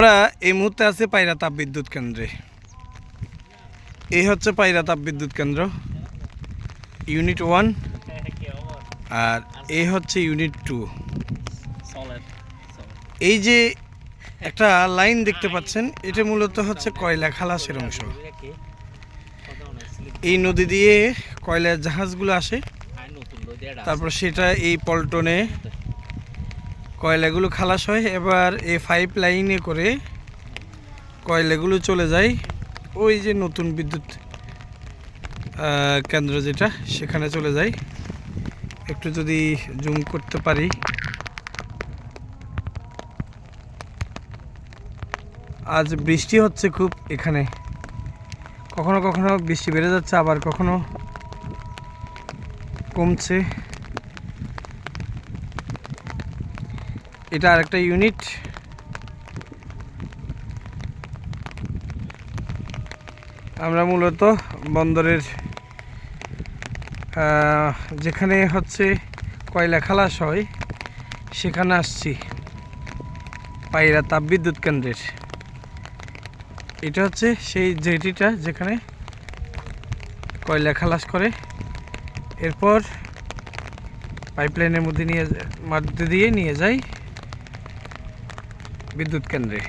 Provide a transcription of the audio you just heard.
আমরা এই মুহূর্তে আছে পায়রা তাপ বিদ্যুৎ কেন্দ্রে। এই হচ্ছে পায়রা তাপ বিদ্যুৎ কেন্দ্র ইউনিট ওয়ান আর এই হচ্ছে ইউনিট টু। এই যে একটা লাইন দেখতে পাচ্ছেন এটা মূলত হচ্ছে কয়লা খালাসের অংশ। এই নদী দিয়ে কয়লার জাহাজগুলো আসে তারপর সেটা এই পল্টনে কয়লাগুলো খালাস হয়, এবার এই পাইপ লাইনে করে কয়লাগুলো চলে যায়। ওই যে নতুন বিদ্যুৎ কেন্দ্র যেটা, সেখানে চলে যায়। একটু যদি জুম করতে পারি। আজ বৃষ্টি হচ্ছে খুব এখানে। কখনো কখনো বৃষ্টি বেড়ে যাচ্ছে, আবার কখনো কমছে। এটা আরেকটা ইউনিট আমরা মূলত বন্দরের যেখানে হচ্ছে কয়লা খালাস হয়, সেখানে আসছি। পায়রা তাপবিদ্যুৎ কেন্দ্রের। এটা হচ্ছে সেই জেটিটা যেখানে কয়লা খালাস করে। এরপর পাইপলাইনের মধ্যে নিয়ে, মধ্যে দিয়ে নিয়ে যায় বিদ্যুৎ কেন্দ্রে